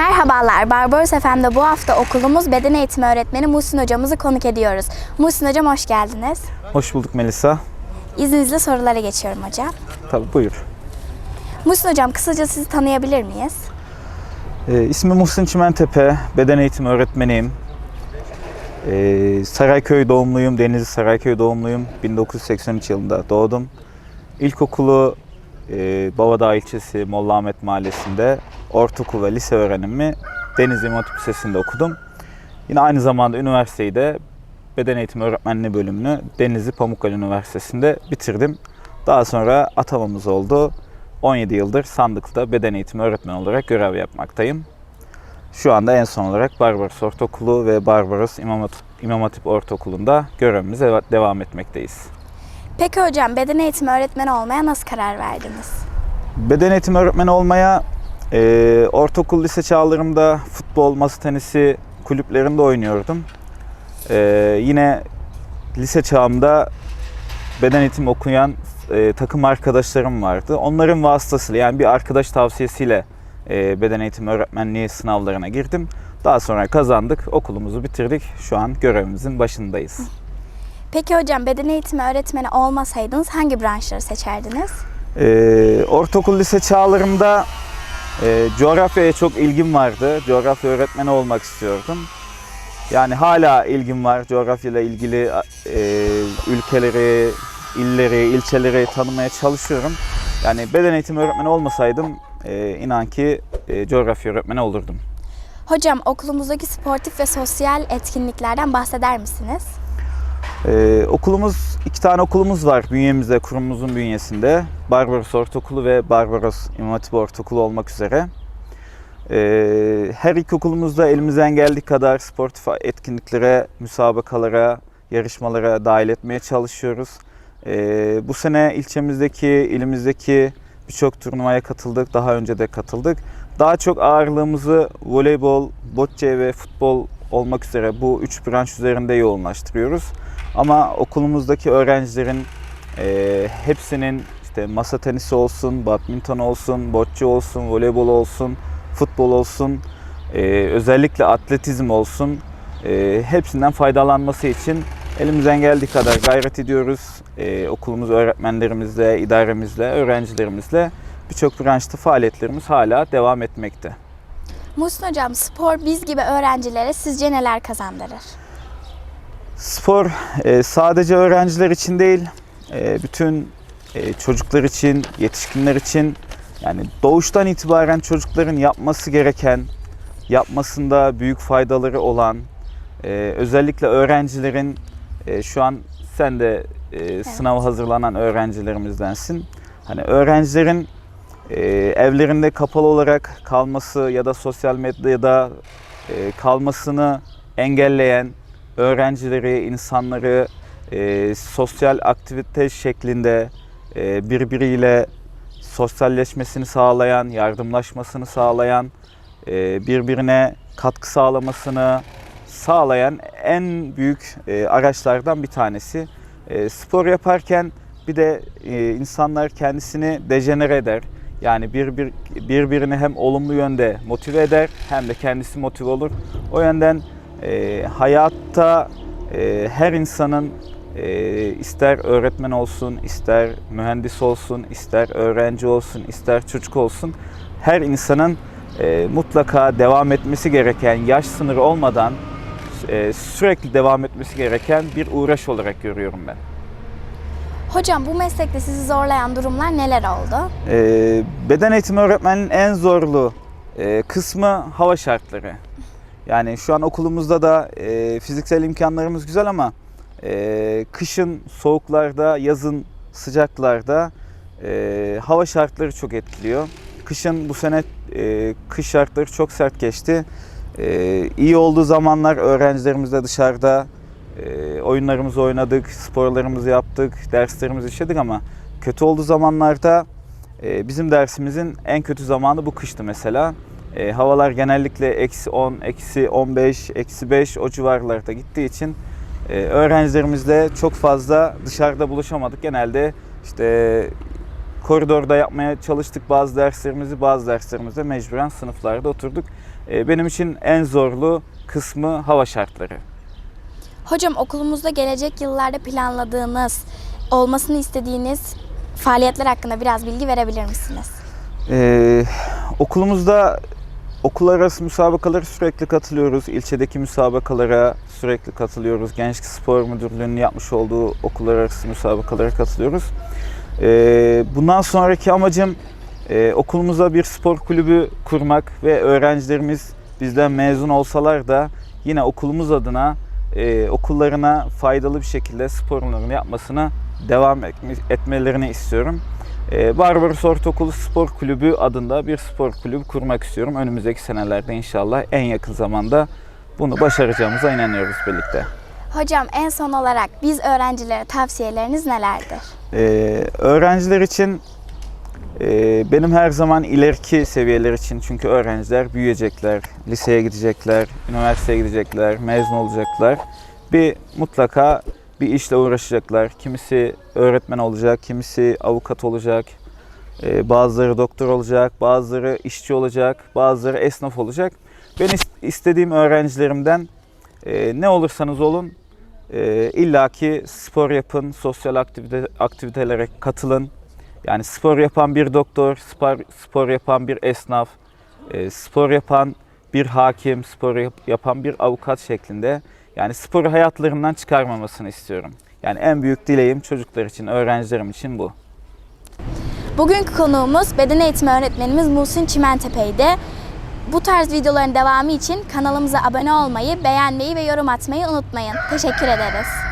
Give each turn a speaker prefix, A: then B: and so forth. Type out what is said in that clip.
A: Merhabalar, Barbaros FM'de bu hafta okulumuz beden eğitimi öğretmeni Muhsin hocamızı konuk ediyoruz. Muhsin hocam hoş geldiniz.
B: Hoş bulduk Melisa.
A: İzninizle sorulara geçiyorum hocam.
B: Tabii buyur.
A: Muhsin hocam kısaca sizi tanıyabilir miyiz?
B: Ee, ismim Muhsin Çimentepe, beden eğitimi öğretmeniyim. Ee, Sarayköy doğumluyum, Denizli Sarayköy doğumluyum. 1983 yılında doğdum. İlkokulu e, Bavadağ ilçesi Molla Ahmet Mahallesi'nde, ortaokul ve lise öğrenimi Denizli İmam Hatip Lisesi'nde okudum. Yine aynı zamanda üniversiteyi de beden eğitimi öğretmenliği bölümünü Denizli Pamukkale Üniversitesi'nde bitirdim. Daha sonra atamamız oldu. 17 yıldır Sandıklı'da beden eğitimi öğretmeni olarak görev yapmaktayım. Şu anda en son olarak Barbaros Ortaokulu ve Barbaros İmam Hatip, İmam Hatip Ortaokulu'nda görevimize deva- devam etmekteyiz.
A: Peki hocam beden eğitimi öğretmeni olmaya nasıl karar verdiniz?
B: Beden eğitimi öğretmeni olmaya e, ortaokul lise çağlarımda futbol, masa tenisi kulüplerinde oynuyordum. E, yine lise çağımda beden eğitimi okuyan e, takım arkadaşlarım vardı. Onların vasıtasıyla yani bir arkadaş tavsiyesiyle e, beden eğitimi öğretmenliği sınavlarına girdim. Daha sonra kazandık, okulumuzu bitirdik. Şu an görevimizin başındayız.
A: Peki hocam beden eğitimi öğretmeni olmasaydınız hangi branşları seçerdiniz?
B: Ee, ortaokul lise çağlarımda e, coğrafyaya çok ilgim vardı. Coğrafya öğretmeni olmak istiyordum. Yani hala ilgim var coğrafyayla ilgili e, ülkeleri, illeri, ilçeleri tanımaya çalışıyorum. Yani beden eğitimi öğretmeni olmasaydım e, inan ki e, coğrafya öğretmeni olurdum.
A: Hocam okulumuzdaki sportif ve sosyal etkinliklerden bahseder misiniz?
B: Ee, okulumuz, iki tane okulumuz var bünyemizde, kurumumuzun bünyesinde. Barbaros Ortaokulu ve Barbaros İmam Hatip Ortaokulu olmak üzere. Ee, her iki okulumuzda elimizden geldiği kadar sportif etkinliklere, müsabakalara, yarışmalara dahil etmeye çalışıyoruz. Ee, bu sene ilçemizdeki, ilimizdeki birçok turnuvaya katıldık. Daha önce de katıldık. Daha çok ağırlığımızı voleybol, bocce ve futbol olmak üzere bu üç branş üzerinde yoğunlaştırıyoruz. Ama okulumuzdaki öğrencilerin e, hepsinin işte masa tenisi olsun, badminton olsun, bocce olsun, voleybol olsun, futbol olsun, e, özellikle atletizm olsun, e, hepsinden faydalanması için elimizden geldiği kadar gayret ediyoruz. E, okulumuz öğretmenlerimizle, idaremizle, öğrencilerimizle birçok branşta faaliyetlerimiz hala devam etmekte.
A: Muhsin hocam spor biz gibi öğrencilere sizce neler kazandırır?
B: Spor e, sadece öğrenciler için değil, e, bütün e, çocuklar için, yetişkinler için yani doğuştan itibaren çocukların yapması gereken, yapmasında büyük faydaları olan, e, özellikle öğrencilerin e, şu an sen de e, sınava hazırlanan öğrencilerimizdensin. Hani öğrencilerin e, evlerinde kapalı olarak kalması ya da sosyal medyada e, kalmasını engelleyen öğrencileri, insanları e, sosyal aktivite şeklinde e, birbiriyle sosyalleşmesini sağlayan, yardımlaşmasını sağlayan, e, birbirine katkı sağlamasını sağlayan en büyük e, araçlardan bir tanesi. E, spor yaparken bir de e, insanlar kendisini dejenere eder. Yani bir, bir, birbirini hem olumlu yönde motive eder hem de kendisi motive olur. O yönden e, hayatta e, her insanın e, ister öğretmen olsun, ister mühendis olsun, ister öğrenci olsun, ister çocuk olsun her insanın e, mutlaka devam etmesi gereken yaş sınırı olmadan e, sürekli devam etmesi gereken bir uğraş olarak görüyorum ben.
A: Hocam bu meslekte sizi zorlayan durumlar neler oldu?
B: Ee, beden eğitimi öğretmeninin en zorlu e, kısmı hava şartları. Yani şu an okulumuzda da e, fiziksel imkanlarımız güzel ama e, kışın soğuklarda, yazın sıcaklarda e, hava şartları çok etkiliyor. Kışın bu sene e, kış şartları çok sert geçti. E, iyi olduğu zamanlar öğrencilerimizle dışarıda e, oyunlarımızı oynadık, sporlarımızı yaptık, derslerimizi işledik ama kötü olduğu zamanlarda e, bizim dersimizin en kötü zamanı bu kıştı mesela. E, havalar genellikle eksi 10, eksi 15, eksi 5 o civarlarda gittiği için e, öğrencilerimizle çok fazla dışarıda buluşamadık. Genelde işte koridorda yapmaya çalıştık bazı derslerimizi, bazı derslerimizde mecburen sınıflarda oturduk. E, benim için en zorlu kısmı hava şartları.
A: Hocam okulumuzda gelecek yıllarda planladığınız, olmasını istediğiniz faaliyetler hakkında biraz bilgi verebilir misiniz?
B: Ee, okulumuzda okullar arası müsabakalara sürekli katılıyoruz. İlçedeki müsabakalara sürekli katılıyoruz. Gençlik Spor Müdürlüğü'nün yapmış olduğu okullar arası müsabakalara katılıyoruz. Ee, bundan sonraki amacım e, okulumuza bir spor kulübü kurmak ve öğrencilerimiz bizden mezun olsalar da yine okulumuz adına e, okullarına faydalı bir şekilde sporlarını yapmasına devam etme- etmelerini istiyorum. Ee, Barbaros Ortaokulu Spor Kulübü adında bir spor kulübü kurmak istiyorum. Önümüzdeki senelerde inşallah en yakın zamanda bunu başaracağımıza inanıyoruz birlikte.
A: Hocam en son olarak biz öğrencilere tavsiyeleriniz nelerdir?
B: Ee, öğrenciler için e, benim her zaman ileriki seviyeler için çünkü öğrenciler büyüyecekler, liseye gidecekler, üniversiteye gidecekler, mezun olacaklar. Bir mutlaka bir işle uğraşacaklar. Kimisi öğretmen olacak, kimisi avukat olacak, e, bazıları doktor olacak, bazıları işçi olacak, bazıları esnaf olacak. Ben is- istediğim öğrencilerimden e, ne olursanız olun e, illaki spor yapın, sosyal aktivite, aktivitelere katılın. Yani spor yapan bir doktor, spor, spor yapan bir esnaf, e, spor yapan bir hakim, spor yap- yapan bir avukat şeklinde. Yani sporu hayatlarından çıkarmamasını istiyorum. Yani en büyük dileğim çocuklar için, öğrencilerim için bu.
A: Bugünkü konuğumuz beden eğitimi öğretmenimiz Muhsin Çimentepe'ydi. Bu tarz videoların devamı için kanalımıza abone olmayı, beğenmeyi ve yorum atmayı unutmayın. Teşekkür ederiz.